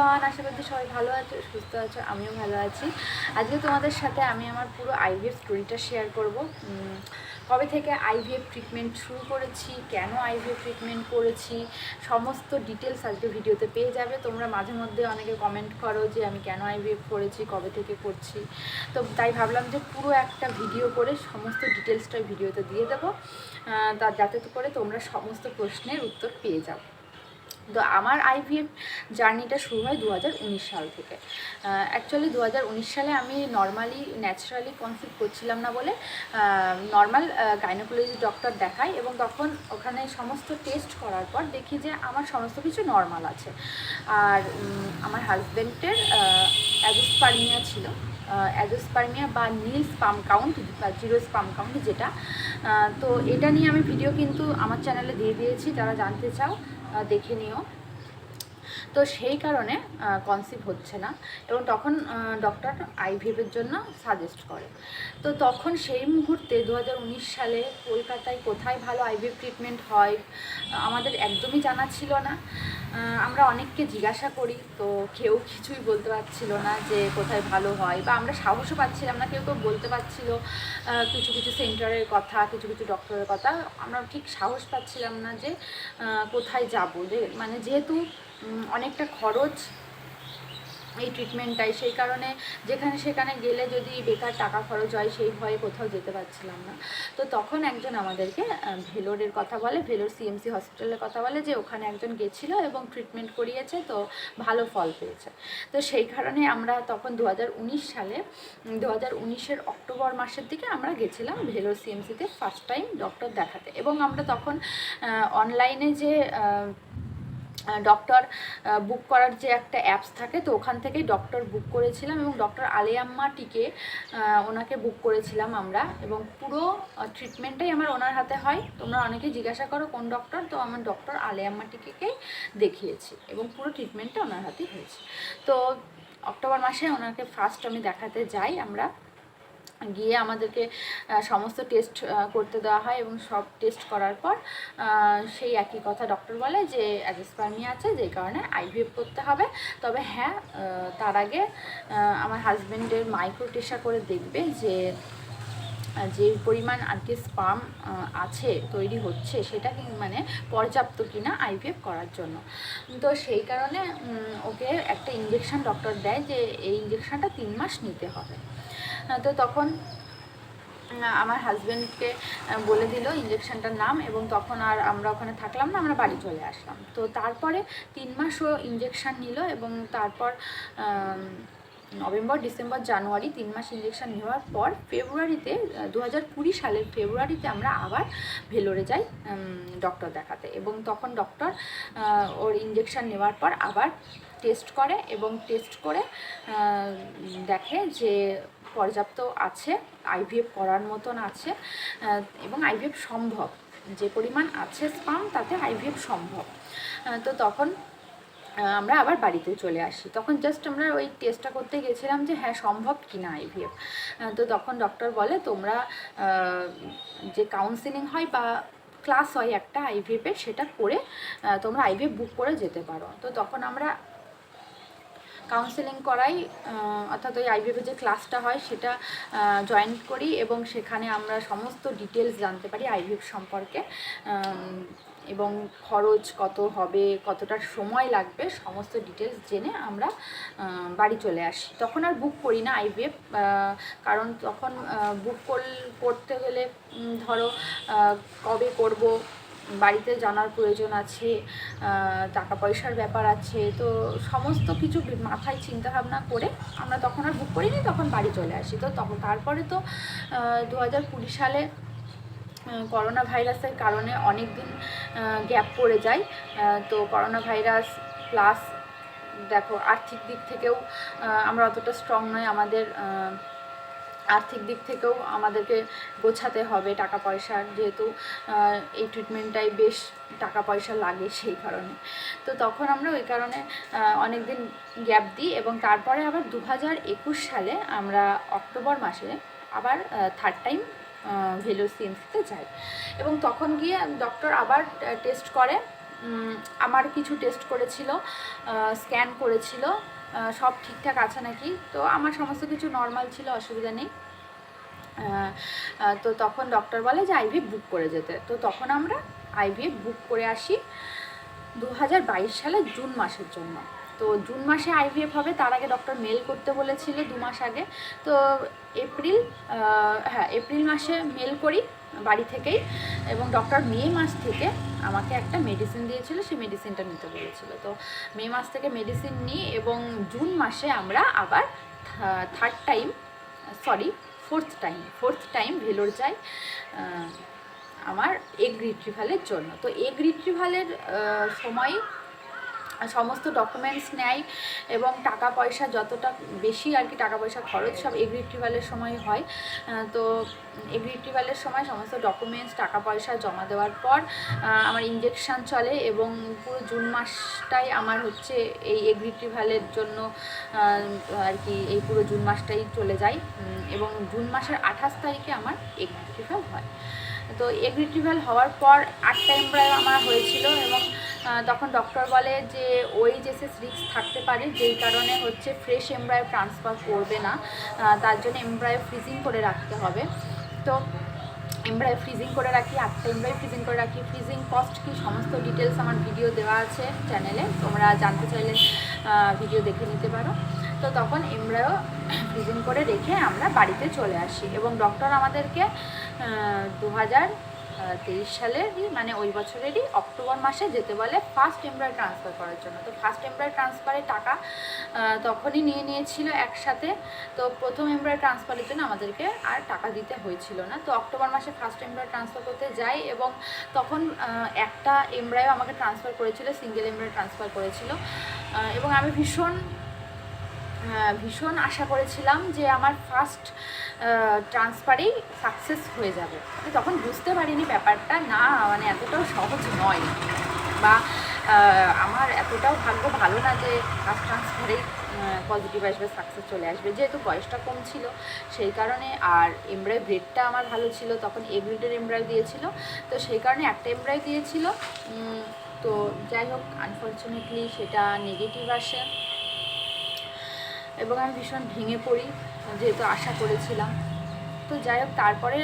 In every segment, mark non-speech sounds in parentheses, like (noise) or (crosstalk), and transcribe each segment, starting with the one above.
Everyone, আশা করছি সবাই ভালো আছো, সুস্থ আছো, আমিও ভালো আছি। আজকে তোমাদের সাথে আমি আমার পুরো আইভিএফ স্টোরিটা শেয়ার করব। কবে থেকে আইভিএফ ট্রিটমেন্ট শুরু করেছি, কেন আইভিএফ ট্রিটমেন্ট করেছি, সমস্ত ডিটেলস আজকে ভিডিওতে পেয়ে যাবে। তোমরা মাঝে মধ্যে অনেকে কমেন্ট করো যে আমি কেন আইভিএফ করেছি, কবে থেকে করছি। তো তাই ভাবলাম যে পুরো একটা ভিডিও করে সমস্ত ডিটেলসটা ভিডিওতে দিয়ে দেবো। তা যাতে করে তোমরা সমস্ত প্রশ্নের উত্তর পেয়ে যাও। তো আমার আইভিএফ জার্নিটা শুরু হয় দু হাজার উনিশ সাল থেকে। অ্যাকচুয়ালি দু হাজার উনিশ সালে আমি নর্মালি ন্যাচারালি কনসিভ করছিলাম না বলে নর্মাল গাইনোকোলজি ডক্টর দেখাই এবং তখন ওখানে সমস্ত টেস্ট করার পর দেখি যে আমার সমস্ত কিছু নর্মাল আছে। আর আমার হাজব্যান্ডের অ্যাজোস্পার্মিয়া ছিল। অ্যাজোস্পার্মিয়া বা নীল স্পাম কাউন্ট বা জিরো স্পাম কাউন্ট যেটা। তো এটা নিয়ে আমি ভিডিও কিন্তু আমার চ্যানেলে দিয়ে দিয়েছি, যারা জানতে চাও। দেখে নিও। তো সেই কারণে কনসিভ হচ্ছে না। এবং তখন ডক্টর আইভিএফের জন্য সাজেস্ট করে। তো তখন সেই মুহূর্তে দু হাজার উনিশ সালে কলকাতায় কোথায় ভালো আইভিএফ ট্রিটমেন্ট হয়, আমাদের একদমই জানা ছিল না। আমরা অনেককে জিজ্ঞাসা করি, তো কেউ কিছুই বলতে পারছিল না যে কোথায় ভালো হয়, বা আমরা সাহসও পাচ্ছিলাম না, কেউ কেউ বলতে পারছিল কিছু কিছু সেন্টারের কথা, কিছু কিছু ডক্টরের কথা। আমরা ঠিক সাহস পাচ্ছিলাম না যে কোথায় যাব। যে মানে যেহেতু অনেকটা খরচ এই ট্রিটমেন্টটাই সেই কারণে যেখানে সেখানে গেলে যদি বেকার টাকা খরচ হয়, সেই ভয়ে কোথাও যেতে পারছিলাম না। তো তখন একজন আমাদেরকে ভেলোরের কথা বলে, ভেলোর সিএমসি হসপিটালের কথা বলে যে ওখানে একজন গেছিল এবং ট্রিটমেন্ট করিয়েছে, তো ভালো ফল পেয়েছে। তো সেই কারণে আমরা তখন দু সালে দু হাজার অক্টোবর মাসের দিকে আমরা গেছিলাম ভেলোর সিএমসিতে ফার্স্ট টাইম ডক্টর দেখাতে। এবং আমরা তখন অনলাইনে যে ডক্টর বুক করার যে একটা অ্যাপস থাকে, তো ওখান থেকেই ডক্টর বুক করেছিলাম এবং ডক্টর আলিয়াম্মা টিকে ওনাকে বুক করেছিলাম আমরা এবং পুরো ট্রিটমেন্টটাই আমার ওনার হাতে হয়। তোমরা অনেকে জিজ্ঞাসা করো কোন ডক্টর তো আমার ডক্টর আলিয়াম্মা টিকেকেই দেখিয়েছি এবং পুরো ট্রিটমেন্টটা ওনার হাতেই হয়েছে। তো অক্টোবর মাসে ওনাকে ফার্স্ট আমি দেখাতে যাই আমরা। গিয়ে আমাদেরকে সমস্ত টেস্ট করতে দেওয়া হয় এবং সব টেস্ট করার পর সেই একই কথা ডক্টর বলে যে অ্যাজোস্পার্মিয়া আছে যেই কারণে আইভিএফ করতে হবে। তবে হ্যাঁ তার আগে আমার হাজব্যান্ডের মাইক্রো টেস্টা করে দেখবে যে যে পরিমাণ আর কি স্পাম আছে, তৈরি হচ্ছে, সেটা মানে পর্যাপ্ত কিনা আইভিএফ করার জন্য। তো সেই কারণে ওকে একটা ইঞ্জেকশন ডক্টর দেয় যে এই ইঞ্জেকশানটা তিন মাস নিতে হবে। তো তখন আমার হাজব্যান্ডকে বলে দিল ইঞ্জেকশনটার নাম এবং তখন আর আমরা ওখানে থাকলাম না, আমরা বাড়ি চলে আসলাম। তো তারপরে তিন মাস ও ইঞ্জেকশন নিল এবং তারপর নভেম্বর, ডিসেম্বর, জানুয়ারি তিন মাস ইঞ্জেকশান নেওয়ার পর ফেব্রুয়ারিতে দু হাজার কুড়ি সালের ফেব্রুয়ারিতে আমরা আবার ভেলোরে যাই ডক্টর দেখাতে। এবং তখন ডক্টর ওর ইঞ্জেকশান নেওয়ার পর আবার টেস্ট করে এবং টেস্ট করে দেখে যে পর্যাপ্ত আছে আইভিএফ করার মতন আছে এবং আইভিএফ সম্ভব। যে পরিমাণ আছে স্পাম তাতে আইভিএফ সম্ভব। তো তখন আমরা আবার বাড়িতে চলে আসি। তখন জাস্ট আমরা ওই টেস্টটা করতে গেছিলাম যে হ্যাঁ সম্ভব কি না আইভিএফ তো তখন ডক্টর বলে, তোমরা যে কাউন্সিলিং হয় বা ক্লাস হয় একটা আইভিএফের সেটা করে তোমরা আইভিএফ বুক করে যেতে পারো। তো তখন আমরা কাউন্সেলিং করাই অর্থাৎ ওই আইভিএফের যে ক্লাসটা হয় সেটা জয়েন করি এবং সেখানে আমরা সমস্ত ডিটেলস জানতে পারি আইভিএফ সম্পর্কে এবং খরচ কত হবে, কতটা সময় লাগবে, সমস্ত ডিটেলস জেনে আমরা বাড়ি চলে আসি। তখন আর বুক করি না আইভিএফ কারণ তখন বুক করতে গেলে ধরো কবে করব বাড়িতে জানার প্রয়োজন আছে টাকা পয়সার ব্যাপার আছে, তো সমস্ত কিছু মাথায় চিন্তা ভাবনা করে আমরা তখন আর বুক করিনি, তখন বাড়ি চলে আসি। তো তখন তারপরে তো দু হাজার কুড়ি সালে করোনা ভাইরাসের কারণে অনেক দিন গ্যাপ পড়ে যায়। তো করোনা ভাইরাস প্লাস দেখো, আর্থিক দিক থেকেও আমরা অতটা স্ট্রং নয় আমাদের আর্থিক দিক থেকেও আমাদেরকে গোছাতে হবে টাকা পয়সার যেহেতু এই ট্রিটমেন্টটাই বেশ টাকা পয়সা লাগে সেই কারণে। তো তখন আমরা ওই কারণে অনেক দিন গ্যাপ দিই এবং তারপরে আবার দু হাজার একুশ সালে আমরা অক্টোবর মাসে আবার থার্ড টাইম ভেলোর সিএমসিতে যাই। এবং তখন গিয়ে ডক্টর আবার টেস্ট করে। আমার কিছু টেস্ট করেছিল স্ক্যান করেছিল। সব ঠিকঠাক আছে নাকি? তো আমার সমস্ত কিছু নর্মাল ছিল, অসুবিধা নেই। তো তখন ডক্টর বলে যে আইভি বুক করে যেতে। তো তখন আমরা আইভিএফ বুক করে আসি দু হাজার বাইশ সালের জুন মাসের জন্য। তো জুন মাসে আইভিএফ হবে, তার আগে ডক্টর মেল করতে বলেছিল দু মাস আগে। তো এপ্রিল হ্যাঁ এপ্রিল মাসে মেল করি বাড়ি থেকেই এবং ডক্টর মে মাস থেকে আমাকে একটা মেডিসিন দিয়েছিল, সেই মেডিসিনটা নিতে বলেছিল। তো মে মাস থেকে মেডিসিন নিই এবং জুন মাসে আমরা আবার third time sorry fourth time fourth time Vellore যাই আমার এগ রিট্রিভালের জন্য। তো এগ রিট্রিভালের সময় সমস্ত ডকুমেন্টস নেয় এবং টাকা পয়সা যতটা বেশি আর কি টাকা পয়সা খরচ সব এগ রিট্রিভালের সময় হয়। তো এগ রিট্রিভালের সময় সমস্ত ডকুমেন্টস টাকা পয়সা জমা দেওয়ার পর আমার ইঞ্জেকশান চলে এবং পুরো জুন মাসটাই আমার হচ্ছে এই এগ রিট্রিভালের জন্য আর কি এই পুরো জুন মাসটাই চলে যায়। এবং জুন মাসের আঠাশ তারিখে আমার এগ রিট্রিভাল হয়। তো এগ রিট্রিভাল হওয়ার পর আটটা এমব্রয় আমার হয়েছিল এবং তখন ডক্টর বলে যে, ওই জেসেস রিস্ক থাকতে পারে, যেই কারণে হচ্ছে ফ্রেশ এমব্রয় ট্রান্সফার করবে না। তার জন্য এমব্রয় ফ্রিজিং করে রাখতে হবে। তো এমব্রয় ফ্রিজিং করে রাখি, আটটা এমব্রয় ফ্রিজিং করে রাখি। ফ্রিজিং কস্ট কি, সমস্ত ডিটেলস আমার ভিডিও দেওয়া আছে চ্যানেলে তোমরা জানতে চাইলে ভিডিও দেখে নিতে পারো। তো তখন এমব্রয়ও ফ্রিজিং (coughs) করে রেখে আমরা বাড়িতে চলে আসি। এবং ডক্টর আমাদেরকে দু হাজার তেইশ সালেরই মানে ওই বছরেরই অক্টোবর মাসে যেতে বলে ফার্স্ট এমব্রয় ট্রান্সফার করার জন্য। তো ফার্স্ট এমব্রয় ট্রান্সফারের টাকা তখনই নিয়ে নিয়েছিল একসাথে। তো প্রথম এমব্রয় ট্রান্সফারের জন্য আমাদেরকে আর টাকা দিতে হয়েছিল না। তো অক্টোবর মাসে ফার্স্ট এমব্রয় ট্রান্সফার করতে যাই এবং তখন একটা এমব্রয়ও আমাকে ট্রান্সফার করেছিল সিঙ্গেল এমব্রয় ট্রান্সফার করেছিল। এবং আমি ভীষণ ভীষণ আশা করেছিলাম যে আমার ফার্স্ট ট্রান্সফারেই সাকসেস হয়ে যাবে। তখন বুঝতে পারিনি ব্যাপারটা। না মানে এতটাও সহজ নয়। বা আমার এতটাও ভাগ্য ভালো না যে ফার্স্ট ট্রান্সফারেই পজিটিভ আসবে সাকসেস চলে আসবে। যেহেতু বয়সটা কম ছিল, সেই কারণে আর এমব্রয় গ্রেডটা আমার ভালো ছিল, তখন এ গ্রেডের এমব্রয় দিয়েছিল। তো সেই কারণে একটা এমব্রয় দিয়েছিল। তো যাই হোক আনফর্চুনেটলি সেটা নেগেটিভ আসে। এবং আমি ভীষণ ভেঙে পড়ি, যেহেতু আশা করেছিলাম। তো যাই হোক, তারপরে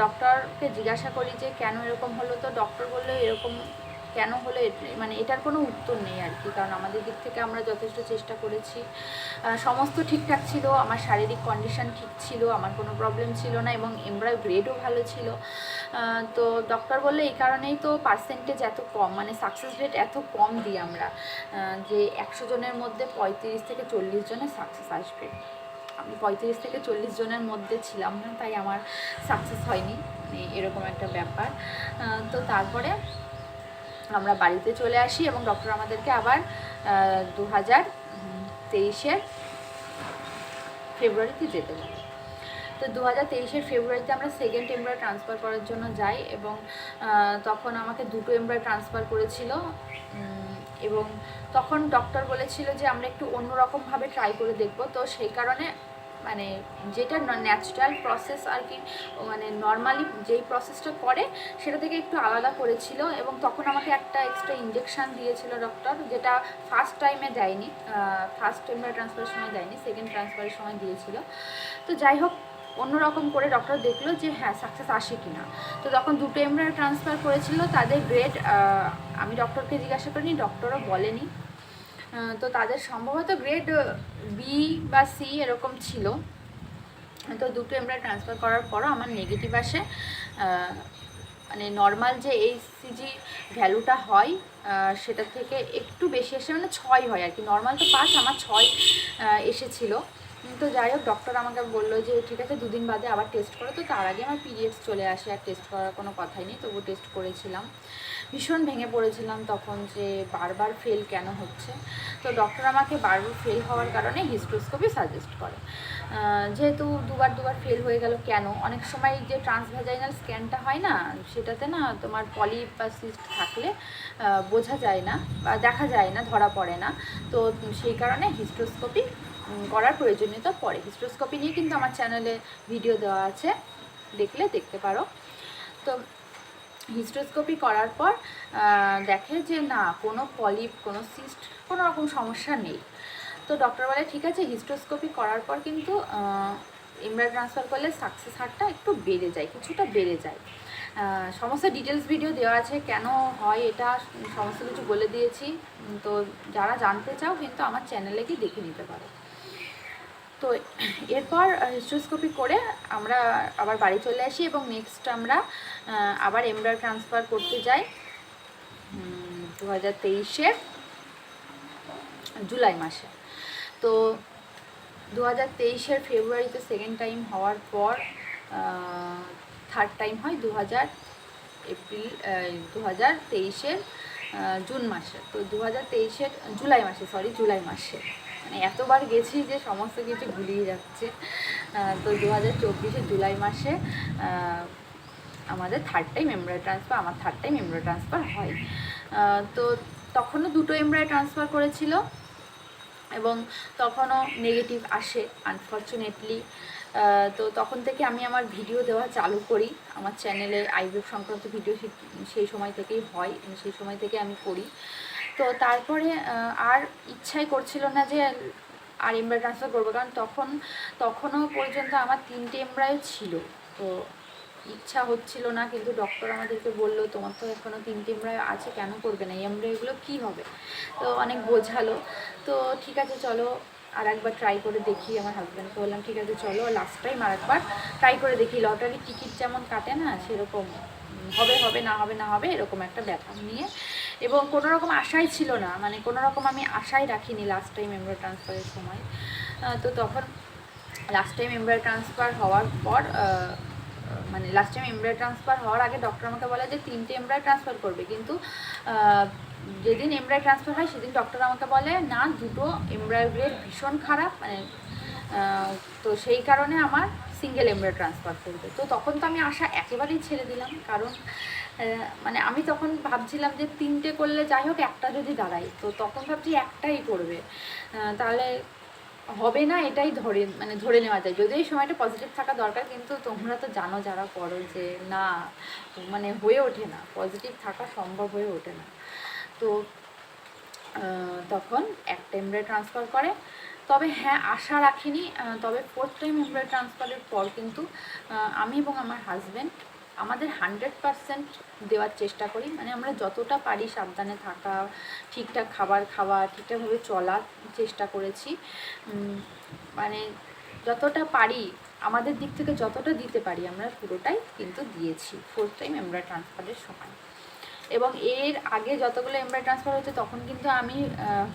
ডক্টরকে জিজ্ঞাসা করি যে, কেন এরকম হলো? তো ডক্টর বলল, এরকম কেন হলো মানে এটার কোনো উত্তর নেই আর কি। কারণ আমাদের দিক থেকে আমরা যথেষ্ট চেষ্টা করেছি। সমস্ত ঠিকঠাক ছিল, আমার শারীরিক কন্ডিশন ঠিক ছিল, আমার কোনো প্রবলেম ছিল না এবং এমব্রয় গ্রেডও ভালো ছিল। তো ডক্টর বললে, এই কারণেই তো পার্সেন্টেজ এত কম মানে সাকসেস রেট এত কম দিই আমরা যে একশো জনের মধ্যে পঁয়ত্রিশ থেকে চল্লিশ জনের সাকসেস আসবে। আমি পঁয়ত্রিশ থেকে চল্লিশ জনের মধ্যে ছিলাম না, তাই আমার সাকসেস হয়নি। মানে এরকম একটা ব্যাপার। তো তারপরে আমরা বাড়িতে চলে আসি এবং ডক্টর আমাদেরকে আবার দু হাজার তেইশের ফেব্রুয়ারিতে যেতে বলে। তো দু হাজার তেইশের ফেব্রুয়ারিতে আমরা সেকেন্ড এমব্রয় ট্রান্সফার করার জন্য যাই এবং তখন আমাকে দুটো এমব্রয় ট্রান্সফার করেছিল এবং তখন ডক্টর বলেছিল যে আমরা একটু অন্যরকমভাবে ট্রাই করে দেখব। তো সেই কারণে মানে যেটা ন্যাচারাল প্রসেস আর কি মানে নর্মালি যেই প্রসেসটা করে, সেটা থেকে একটু আলাদা করেছিল এবং তখন আমাকে একটা এক্সট্রা ইঞ্জেকশন দিয়েছিল ডক্টর যেটা ফার্স্ট টাইমে দেয়নি ফার্স্ট টাইমে ট্রান্সফারের সময় দেয়নি সেকেন্ড ট্রান্সফারের সময় দিয়েছিল। তো যাই হোক, অন্যরকম করে ডক্টর দেখল যে হ্যাঁ সাকসেস আসে কি না তো তখন দুটো এমব্রয় ট্রান্সফার করেছিল, তাদের গ্রেড আমি ডক্টরকে জিজ্ঞাসা করিনি ডক্টরও বলেনি। তো তাদের সম্ভবত গ্রেড বি বা সি এরকম ছিল। তো দুটো এমব্রয় ট্রান্সফার করার পরও আমার নেগেটিভ আসে। মানে নর্মাল যে এই সিজি ভ্যালুটা হয় সেটা থেকে একটু বেশি এসে মানে ছয় হয় আর কি। নর্মাল তো পাঁচ, আমার ছয় এসেছিল। তো যাই হোক ডক্টর আমাকে বলল যে, ঠিক আছে, দুদিন বাদে আবার টেস্ট করো। তো তার আগে আমার পিরিয়ডস চলে আসে, আর টেস্ট করার কোনো কথাই নেই তবু টেস্ট করেছিলাম। ভীষণ ভেঙে পড়েছিলাম তখন যে, বারবার ফেল কেন হচ্ছে? তো ডক্টর আমাকে বারবার ফেল হওয়ার কারণে হিস্ট্রোস্কোপি সাজেস্ট করে। যেহেতু দুবার দুবার ফেল হয়ে গেল কেন? অনেক সময় যে ট্রান্সভ্যাজাইনাল স্ক্যানটা হয় না, সেটাতে না তোমার পলিপ বা সিস্ট থাকলে বোঝা যায় না বা দেখা যায় না, ধরা পড়ে না। তো সেই কারণে হিস্ট্রোস্কোপি করার প্রয়োজনীয়তা পড়ে হিস্ট্রোস্কোপি নিয়ে কিন্তু আমার চ্যানেলে ভিডিও দেওয়া আছে। দেখলে দেখতে পারো। তো হিস্টোস্কোপি করার পর দেখে যে না, কোনো পলিপ কোনো সিস্ট কোনো রকম সমস্যা নেই। তো ডক্টর বলে, ঠিক আছে হিস্টোস্কোপি করার পর কিন্তু এমব্রয় ট্রান্সফার করলে সাকসেস হারটা একটু বেড়ে যায়, কিছুটা বেড়ে যায়। সমস্ত ডিটেলস ভিডিও দেওয়া আছে, কেন হয় এটা, সমস্ত কিছু বলে দিয়েছি। তো যারা জানতে চাও, কিন্তু আমার চ্যানেলে গিয়ে দেখে নিতে পারো। তো এরপর হিস্টোস্কোপি করে আমরা আবার বাড়ি চলে আসি এবং নেক্সট আমরা আবার এমব্রয় ট্রান্সফার করতে যাই। দু হাজার তেইশের জুলাই মাসে। তো দু হাজার তেইশের ফেব্রুয়ারিতে সেকেন্ড টাইম হওয়ার পর থার্ড টাইম হয় দু হাজার এপ্রিল দু হাজার জুন মাসে। তো দু হাজার তেইশের, জুলাই মাসে সরি জুলাই মাসে। মানে এতবার গেছি যে সমস্ত কিছু গুলিয়ে যাচ্ছে। তো দু হাজার জুলাই মাসে আমাদের থার্ড টাইম এমব্রয় ট্রান্সফার আমার থার্ড টাইম এমব্রয় ট্রান্সফার হয়। তো তখনও দুটো এমব্রয় ট্রান্সফার করেছিল এবং তখনও নেগেটিভ আসে আনফর্চুনেটলি তো তখন থেকে আমি আমার ভিডিও দেওয়া চালু করি। আমার চ্যানেলে আইভিএফ সংক্রান্ত ভিডিও সেই সময় থেকেই হয়। সেই সময় থেকে আমি করি। তো তারপরে আর ইচ্ছাই করছিল না যে আর এমব্রয় ট্রান্সফার করব। কারণ তখন, তখনও পর্যন্ত আমার তিনটে এমব্রয় ছিল। তো ইচ্ছা হচ্ছিল না, কিন্তু ডক্টর আমাদেরকে বলল, তোমার তো এখনও তিনটে এমব্রয় আছে, কেন করবে না? এই এমব্রয়গুলো কী হবে? তো অনেক বোঝালো। তো ঠিক আছে, চলো আর একবার ট্রাই করে দেখি। আমার হাজব্যান্ডকে বললাম, ঠিক আছে, চলো লাস্ট টাইম আর একবার ট্রাই করে দেখি। লটারি টিকিট যেমন কাটে না, সেরকম, হবে হবে, না হবে না হবে, এরকম একটা ব্যাপার নিয়ে এবং কোনো রকম আশাই ছিল না। মানে কোনো রকম আমি আশাই রাখিনি লাস্ট টাইম এমব্রয় ট্রান্সফারের সময়। তো তখন লাস্ট টাইম এমব্রয় ট্রান্সফার হওয়ার পর মানে লাস্ট টাইম এমব্রয় ট্রান্সফার হওয়ার আগে ডক্টর আমাকে বলে যে তিনটে এমব্রয় ট্রান্সফার করবে। কিন্তু যেদিন এমব্রয় ট্রান্সফার হয় সেদিন ডক্টর আমাকে বলে, না, দুটো এমব্রয় গ্রেড ভীষণ খারাপ। মানে তো সেই কারণে আমার সিঙ্গেল এমব্রয় ট্রান্সফার করবে। তো তখন তো আমি আশা একেবারেই ছেড়ে দিলাম। কারণ মানে আমি তখন ভাবছিলাম যে তিনটে করলে যাই হোক, একটা যদি দাঁড়াই। তো তখন ভাবছি একটাই করবে। তাহলে হবে না, এটাই ধরে মানে ধরে নেওয়া যায়। যদিও এই সময়টা পজিটিভ থাকা দরকার, কিন্তু তোমরা তো জানো যারা করো যে না মানে হয়ে ওঠে না। পজিটিভ থাকা সম্ভব হয়ে ওঠে না। তো তখন একটা এমব্রয় ট্রান্সফার করে। তবে হ্যাঁ আশা রাখিনি। তবে ফোর্থ টাইম এমব্রয় ট্রান্সফারের পর কিন্তু আমি এবং আমার হাজব্যান্ড আমাদের হান্ড্রেড পারসেন্ট দেওয়ার চেষ্টা করি। মানে আমরা যতটা পারি সাবধানে থাকা, ঠিকঠাক খাবার খাওয়া, ঠিকঠাকভাবে চলার চেষ্টা করেছি। মানে যতটা পারি, আমাদের দিক থেকে যতটা দিতে পারি আমরা পুরোটাই কিন্তু দিয়েছি। ফোর্থ টাইম আমরা ট্রান্সফারের সময়। এবং এর আগে যতগুলো এমব্রয় ট্রান্সফার হয়েছে তখন কিন্তু আমি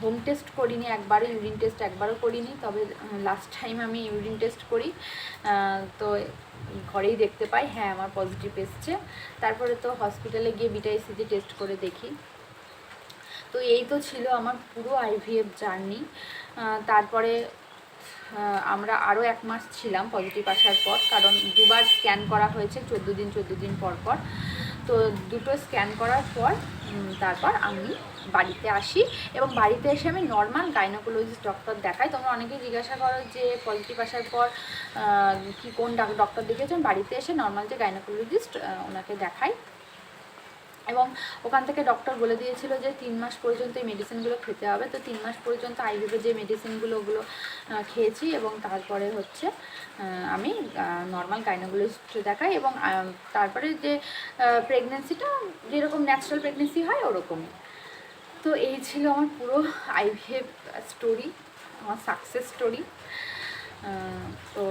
হোম টেস্ট করিনি একবারও ইউরিন টেস্ট একবারও করিনি, তবে লাস্ট টাইম আমি ইউরিন টেস্ট করি। তো ঘরেই দেখতে পাই হ্যাঁ আমার পজিটিভ এসছে। তারপরে তো হসপিটালে গিয়ে বিটাইসিজি টেস্ট করে দেখি। তো এই তো ছিল আমার পুরো আইভিএফ জার্নি তারপরে আমরা আরও এক মাস ছিলাম পজিটিভ আসার পর, কারণ দুবার স্ক্যান করা হয়েছে, চোদ্দ দিন চোদ্দ দিন পর পর। তো দুটো স্ক্যান করার পর তারপর আমি বাড়িতে আসি এবং বাড়িতে এসে আমি নর্মাল গাইনোকোলজিস্ট ডক্টর দেখাই। তোমরা অনেকেই জিজ্ঞাসা করো যে পজিটিভ আসার পর কি কোন ডক্টর দেখেছেন বাড়িতে এসে নর্মাল যে গাইনোকোলজিস্ট ওনাকে দেখাই। এবং ওখান থেকে ডক্টর বলে দিয়েছিল যে তিন মাস পর্যন্ত এই মেডিসিনগুলো খেতে হবে। তো তিন মাস পর্যন্ত আইভিভে যে মেডিসিনগুলো ওগুলো খেয়েছি এবং তারপরে হচ্ছে আমি নর্মাল গাইনোকোলজিস্ট দেখাই এবং তারপরে যে প্রেগনেন্সিটা যেরকম ন্যাচারাল প্রেগনেন্সি হয় ওরকমই। তো এই ছিল আমার পুরো আইভিএফ স্টোরি আমার সাকসেস স্টোরি তো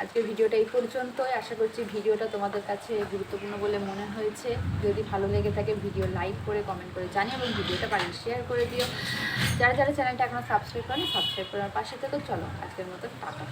আজকের ভিডিওটা এই পর্যন্তই। আশা করছি ভিডিওটা তোমাদের কাছে গুরুত্বপূর্ণ বলে মনে হয়েছে। যদি ভালো লেগে থাকে ভিডিও লাইক করে কমেন্ট করে জানিও এবং ভিডিওটা পারি শেয়ার করে দিও। যারা যারা চ্যানেলটা এখনও সাবস্ক্রাইব করেন সাবস্ক্রাইব করার পাশে থেকে। চলো, আজকের মতো টাটা।